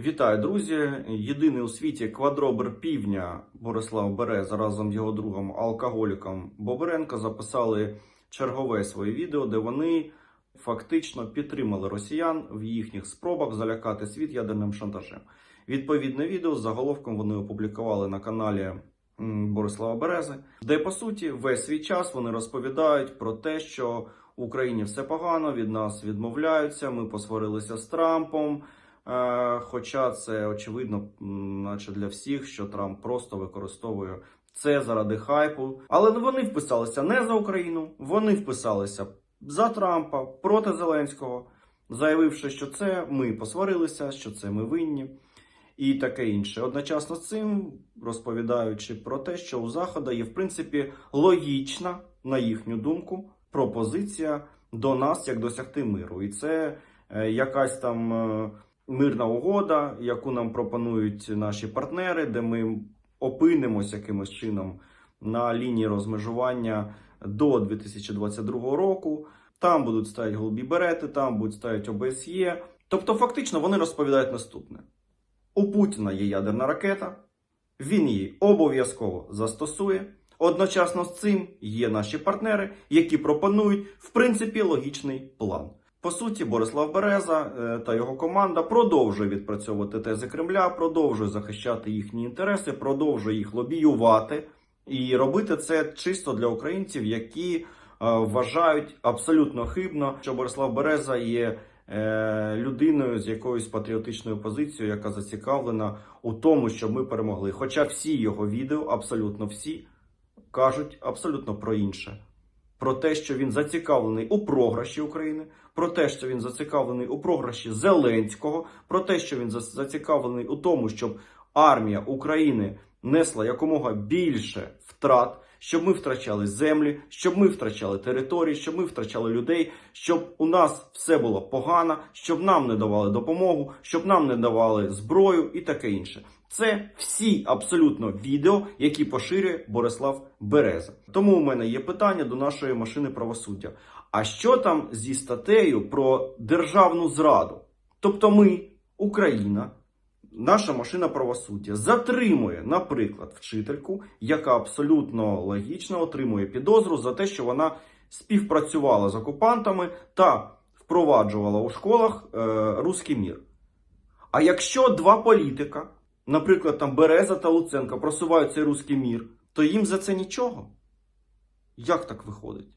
Вітаю, друзі! Єдиний у світі квадробер півдня Борислав Береза разом з його другом алкоголіком Бобренко записали чергове своє відео, де вони фактично підтримали росіян в їхніх спробах залякати світ ядерним шантажем. Відповідне відео з заголовком вони опублікували на каналі Борислава Берези, де по суті весь свій час вони розповідають про те, що в Україні все погано, від нас відмовляються. Ми посварилися з Трампом. Е, Хоча це очевидно, наче для всіх, що Трамп просто використовує це заради хайпу. Але вони вписалися не за Україну, вони вписалися за Трампа проти Зеленського, заявивши, що це ми посварилися, що це ми винні. І таке інше. Одночасно з цим розповідаючи про те, що у Заходу є в принципі логічна, на їхню думку, пропозиція до нас, як досягти миру. І це е, якась там е, мирна угода, яку нам пропонують наші партнери, де ми опинимось якимось чином на лінії розмежування до 2022 року. Там будуть ставити голубі берети, там будуть ставити ОБСЄ. Тобто, фактично, вони розповідають наступне: у Путіна є ядерна ракета, він її обов'язково застосує. Одночасно з цим є наші партнери, які пропонують в принципі логічний план. По суті, Борислав Береза е, та його команда продовжує відпрацьовувати тези Кремля, продовжує захищати їхні інтереси, продовжує їх лобіювати і робити це чисто для українців, які е, вважають абсолютно хибно, що Борислав Береза є е, людиною з якоюсь патріотичною позицією, яка зацікавлена у тому, щоб ми перемогли. Хоча всі його відео, абсолютно всі, кажуть абсолютно про інше. Про те, що він зацікавлений у програші України, про те, що він зацікавлений у програші Зеленського, про те, що він за- зацікавлений у тому, щоб армія України несла якомога більше втрат, щоб ми втрачали землі, щоб ми втрачали території, щоб ми втрачали людей, щоб у нас все було погано, щоб нам не давали допомогу, щоб нам не давали зброю і таке інше. Це всі абсолютно відео, які поширює Борислав Береза. Тому у мене є питання до нашої машини правосуддя. А що там зі статтею про державну зраду? Тобто ми, Україна, наша машина правосуддя затримує, наприклад, вчительку, яка абсолютно логічно отримує підозру за те, що вона співпрацювала з окупантами та впроваджувала у школах е, руський мір. А якщо два політика, наприклад, там Береза та Луценко, просувають цей руський мір, то їм за це нічого. Як так виходить?